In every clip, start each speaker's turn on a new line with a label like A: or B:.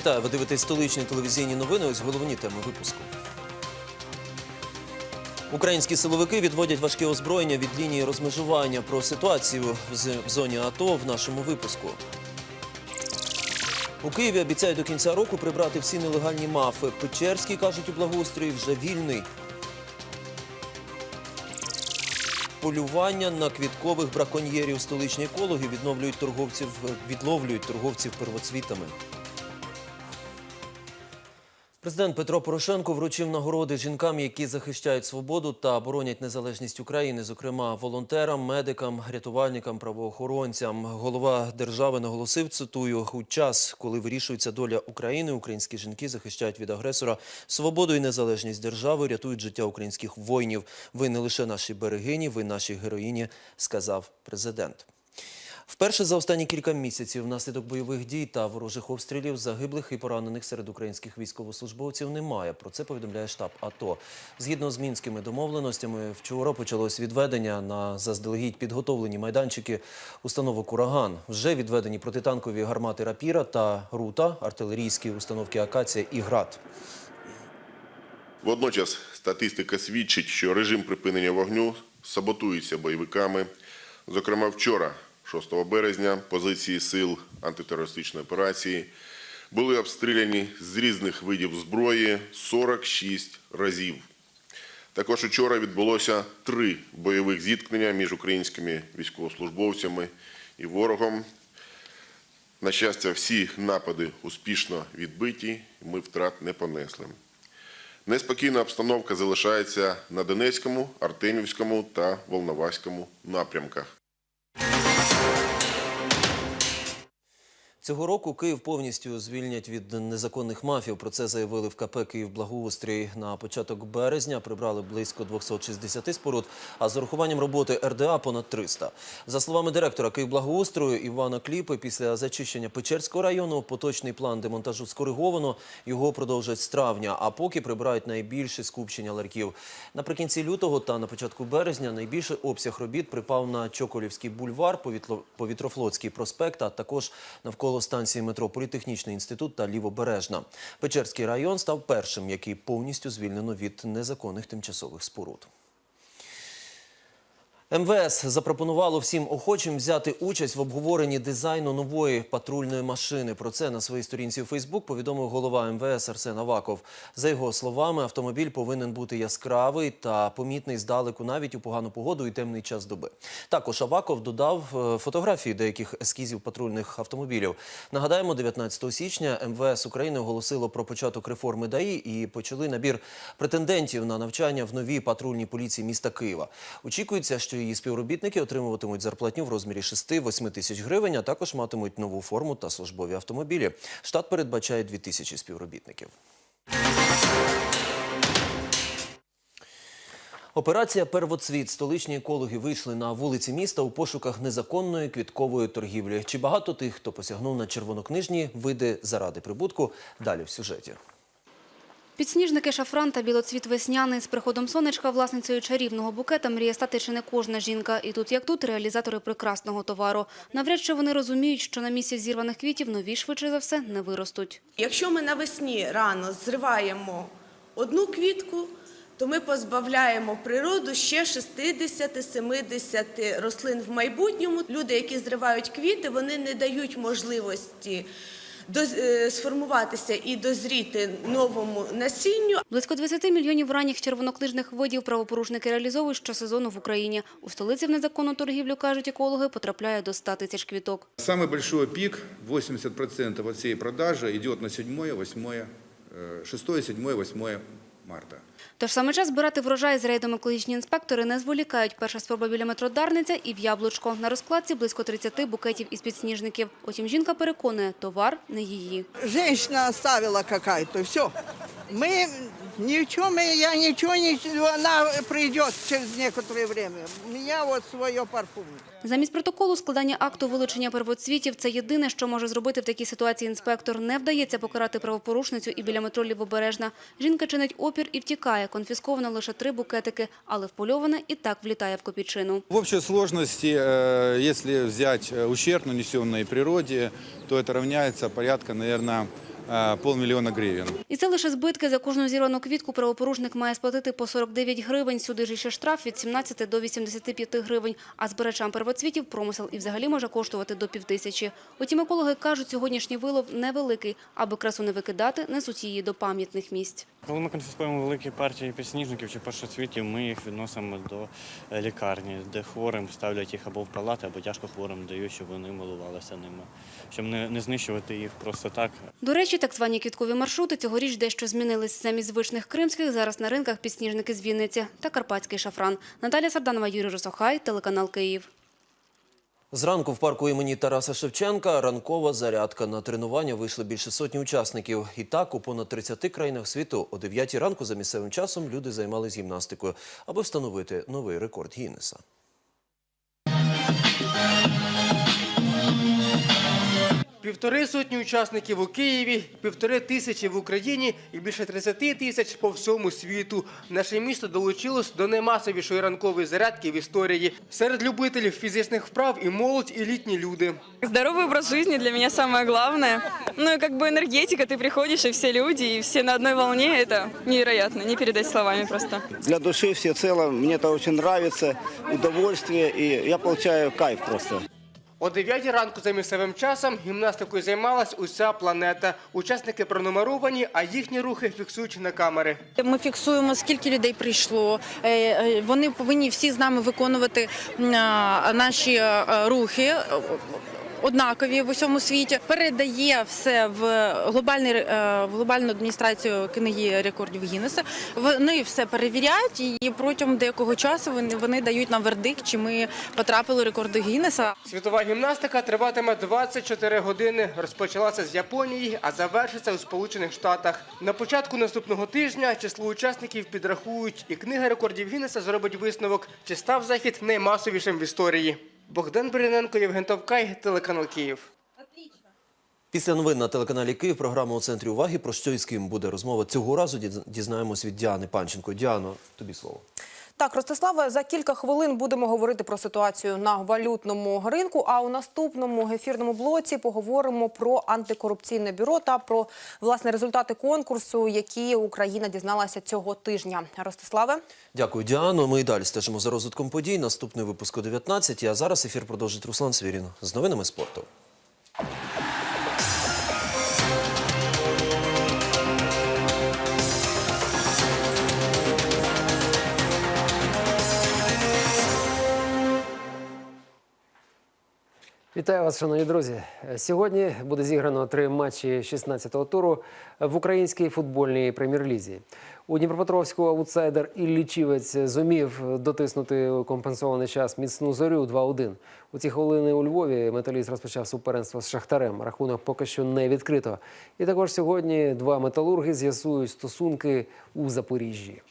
A: Вітаю, ви дивитесь столичні телевізійні новини. Ось головні теми випуску. Українські силовики відводять важке озброєння від лінії розмежування про ситуацію в зоні АТО в нашому випуску. У Києві обіцяють до кінця року прибрати всі нелегальні мафи. Печерський, кажуть, у благоустрої вже вільний. Полювання на квіткових браконьєрів столичні екологи відновлюють торговців, відловлюють торговців первоцвітами. Президент Петро Порошенко вручив нагороди жінкам, які захищають свободу та боронять незалежність України, зокрема волонтерам, медикам, рятувальникам, правоохоронцям. Голова держави наголосив, цитую, у час, коли вирішується доля України, українські жінки захищають від агресора свободу і незалежність держави, рятують життя українських воїнів. Ви не лише наші берегині, ви наші героїні, сказав президент. Вперше за останні кілька місяців внаслідок бойових дій та ворожих обстрілів загиблих і поранених серед українських військовослужбовців немає. Про це повідомляє штаб АТО. Згідно з мінськими домовленостями, вчора почалось відведення на заздалегідь підготовлені майданчики установок «Ураган». Вже відведені протитанкові гармати «Рапіра» та «Рута», артилерійські установки «Акація» і «Град».
B: Водночас статистика свідчить, що режим припинення вогню саботується бойовиками. Зокрема, вчора, 6 березня, позиції сил антитерористичної операції були обстріляні з різних видів зброї 46 разів. Також вчора відбулося три бойових зіткнення між українськими військовослужбовцями і ворогом. На щастя, всі напади успішно відбиті, ми втрат не понесли. Неспокійна обстановка залишається на Донецькому, Артемівському та Волноваському напрямках.
A: Цього року Київ повністю звільнять від незаконних мафів. Про це заявили в КП Київ Благоустрій. На початок березня прибрали близько 260 споруд, а з урахуванням роботи РДА понад 300. За словами директора Київблагоустрою Івана Кліпи, після зачищення Печерського району поточний план демонтажу скориговано. Його продовжать з травня, а поки прибирають найбільше скупчення ларьків. Наприкінці лютого та на початку березня найбільший обсяг робіт припав на Чоколівський бульвар, Повітрофлотський проспект, а також навколо станції метро Політехнічний інститут та Лівобережна. Печерський район став першим, який повністю звільнено від незаконних тимчасових споруд. МВС запропонувало всім охочим взяти участь в обговоренні дизайну нової патрульної машини. Про це на своїй сторінці у Фейсбук повідомив голова МВС Арсен Аваков. За його словами, автомобіль повинен бути яскравий та помітний здалеку навіть у погану погоду і темний час доби. Також Аваков додав е, фотографії деяких ескізів патрульних автомобілів. Нагадаємо, 19 січня МВС України оголосило про початок реформи ДАІ і почали набір претендентів на навчання в новій патрульній поліції міста Києва. Очікується, що її співробітники отримуватимуть зарплатню в розмірі 6-8 тисяч гривень, а також матимуть нову форму та службові автомобілі. Штат передбачає 2 тисячі співробітників. Операція Первоцвіт. Столичні екологи вийшли на вулиці міста у пошуках незаконної квіткової торгівлі. Чи багато тих, хто посягнув на червонокнижні види заради прибутку? Далі в сюжеті.
C: Підсніжники шафран та білоцвіт весняний. З приходом сонечка власницею чарівного букета мріє стати чи не кожна жінка. І тут, як тут, реалізатори прекрасного товару. Навряд чи вони розуміють, що на місці зірваних квітів нові, швидше за все, не виростуть.
D: Якщо ми навесні рано зриваємо одну квітку, то ми позбавляємо природу ще 60-70 рослин в майбутньому. Люди, які зривають квіти, вони не дають можливості сформуватися і дозріти новому насінню.
C: Близько 20 мільйонів ранніх червоноклижних видів правопорушники реалізовують щосезону в Україні. У столиці в незаконну торгівлю, кажуть екологи, потрапляє до 100 тисяч квіток.
E: Саме большой пік 80% цієї продажі идет на 7, 8, 6, 7, 8 марта.
C: Тож саме час збирати врожай з рейдом екологічні інспектори не зволікають. Перша спроба біля метро Дарниця і в Яблучко. На розкладці близько 30 букетів із підсніжників. Утім, жінка переконує, товар не її.
F: Жінка оставила какая-то, все. Мы ни в чем, я ничего не... Она придет через некоторое время. У меня вот свое парфум.
C: Замість протоколу складання акту вилучення первоцвітів – це єдине, що може зробити в такій ситуації інспектор. Не вдається покарати правопорушницю і біля метро Лівобережна. Жінка чинить опір і втікає. Конфісковано лише три букетики, але впольоване і так влітає в копійчину.
E: В общей сложности, э, если взять э, ущерб, нанесенный природе, то это равняется порядка, наверное, э, полмиллиона гривен.
C: І це лише збитки. За кожну зірвану квітку правопорушник має сплатити по 49 гривень. Сюди ж іще штраф від 17 до 85 гривень. А збирачам первоцвітів промисел і взагалі може коштувати до півтисячі. Утім, екологи кажуть, сьогоднішній вилов невеликий. Аби красу не викидати, несуть її до пам'ятних місць.
G: Коли ми конфіскуємо великі партії підсніжників чи першоцвітів, ми їх відносимо до е, лікарні, де хворим ставлять їх або в палати, або тяжко хворим дають, щоб вони милувалися ними, щоб не, не знищувати їх просто так.
C: До речі, так звані квіткові маршрути цьогоріч дещо змінились. Замість звичних кримських зараз на ринках підсніжники з Вінниці та карпатський шафран. Наталя Сарданова, Юрій Росохай, телеканал Київ.
A: Зранку в парку імені Тараса Шевченка ранкова зарядка. На тренування вийшли більше сотні учасників. І так, у понад 30 країнах світу о 9 ранку за місцевим часом люди займалися гімнастикою, аби встановити новий рекорд Гіннеса.
H: Півтори сотні учасників у Києві, півтори тисячі в Україні і більше 30 тисяч по всьому світу. Наше місто долучилось до наймасовішої ранкової зарядки в історії. Серед любителів фізичних вправ і молодь, і літні люди.
I: Здоровый образ жизни для меня самое главное. Ну и как бы энергетика, ты приходишь, и все люди, и все на одной волне, это невероятно, не передать словами просто.
J: для души всецело. Мне это очень нравится, удовольствие, и я получаю кайф просто.
H: О 9 ранку за місцевим часом гімнастикою займалась уся планета. Учасники пронумеровані, а їхні рухи фіксують на камери.
K: Ми фіксуємо, скільки людей прийшло. Е, е, Вони повинні всі з нами виконувати наші е, рухи. Однакові в усьому світі передає все в глобальний е, в глобальну адміністрацію книги рекордів Гіннеса. Вони все перевіряють і протягом деякого часу вони, вони дають нам вердикт, чи ми потрапили рекорди Гіннеса.
H: Світова гімнастика триватиме 24 години. Розпочалася з Японії, а завершиться у Сполучених Штатах. На початку наступного тижня число учасників підрахують, і книга рекордів Гіннеса зробить висновок, чи став захід наймасовішим в історії. Богдан Бриненко, Євген Товкай, телеканал Київ.
A: Після новин на телеканалі Київ програма у центрі уваги. Про що і з ким буде розмова цього разу? діз- Дізнаємось від Діани Панченко. Діано, тобі слово.
L: Так, Ростиславе, за кілька хвилин будемо говорити про ситуацію на валютному ринку. А у наступному ефірному блоці поговоримо про антикорупційне бюро та про власне результати конкурсу, які Україна дізналася цього тижня. Ростиславе.
A: Дякую, Діано. Ми і далі стежимо за розвитком подій. Наступний випуск о 19 А зараз ефір продовжить Руслан Свірін з новинами спорту.
M: Вітаю вас, шановні друзі. Сьогодні буде зіграно три матчі 16-го туру в українській футбольній прем'єр-лізі. У Дніпропетровську аутсайдер Іллічівець зумів дотиснути компенсований час міцну зорю 2-1. У ці хвилини у Львові металіст розпочав суперенство з Шахтарем. Рахунок поки що не відкрито. І також сьогодні два металурги з'ясують стосунки у Запоріжжі.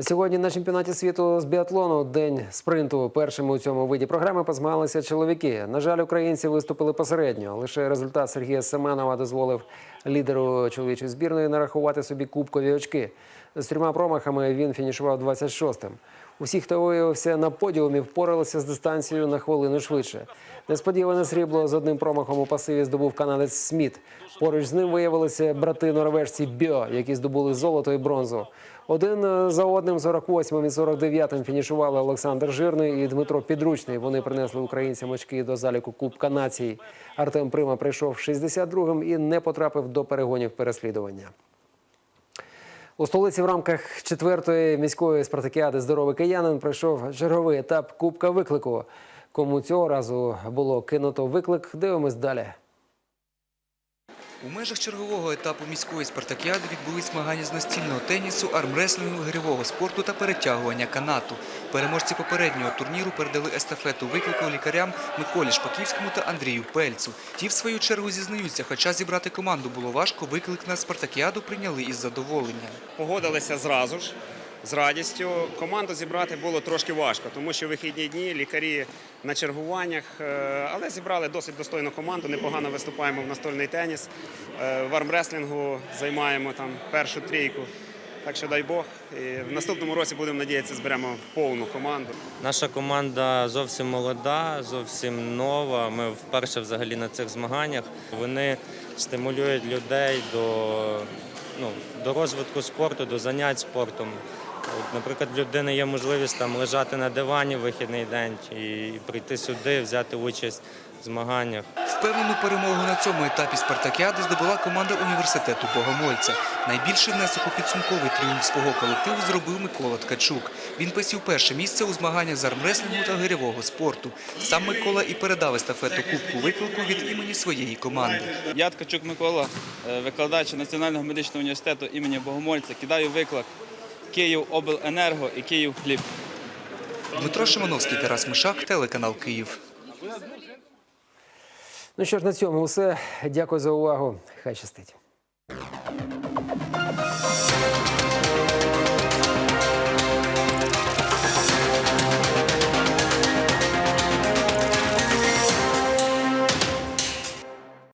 M: Сьогодні на чемпіонаті світу з біатлону день спринту. Першими у цьому виді програми позмагалися чоловіки. На жаль, українці виступили посередньо. Лише результат Сергія Семенова дозволив лідеру чоловічої збірної нарахувати собі кубкові очки. З трьома промахами він фінішував 26-м. Усі, хто виявився на подіумі, впоралися з дистанцією на хвилину швидше. Несподіване срібло з одним промахом у пасиві здобув канадець Сміт. Поруч з ним виявилися брати норвежці Бьо, які здобули золото і бронзу. Один е, за одним 48-м і 49-м фінішували Олександр Жирний і Дмитро Підручний. Вони принесли українцям очки до заліку Кубка націй. Артем Прима прийшов 62-м і не потрапив перегонів переслідування. У столиці в рамках четвертої міської спартакіади Здоровий киянин пройшов черговий етап Кубка виклику. Кому цього разу було кинуто виклик, дивимось далі.
N: У межах чергового етапу міської спартакіади відбулись змагання з настільного тенісу, армреслінгу, гирьового спорту та перетягування канату. Переможці попереднього турніру передали естафету виклику лікарям Миколі Шпаківському та Андрію Пельцу. Ті, в свою чергу, зізнаються, хоча зібрати команду було важко, виклик на спартакіаду прийняли із задоволенням.
O: Погодилися зразу ж. З радістю команду зібрати було трошки важко, тому що вихідні дні лікарі на чергуваннях, е, але зібрали досить достойну команду. Непогано виступаємо в настольний теніс. Е, В армреслінгу займаємо там першу трійку. Так що дай Бог. І в наступному році будемо надіятися, зберемо повну команду.
P: Наша команда зовсім молода, зовсім нова. Ми вперше взагалі на цих змаганнях. Вони стимулюють людей до, ну, до розвитку спорту, до занять спортом. Наприклад, в людини є можливість там лежати на дивані в вихідний день і прийти сюди, взяти участь в змаганнях.
N: Впевнену перемогу на цьому етапі спартакіади здобула команда університету Богомольця. Найбільший внесок у підсумковий тріумф свого колективу зробив Микола Ткачук. Він посів перше місце у змаганнях з армреслингу та гирьового спорту. Сам Микола і передав естафету Кубку виклику від імені своєї команди.
Q: Я Ткачук Микола, е, викладач Національного медичного університету імені Богомольця. Кидаю виклик Київ обленерго і Київ хліб.
N: Дмитро Шимановський, Тарас Мишак, телеканал Київ.
M: Ну що ж, на цьому все. Дякую за увагу. Хай щастить.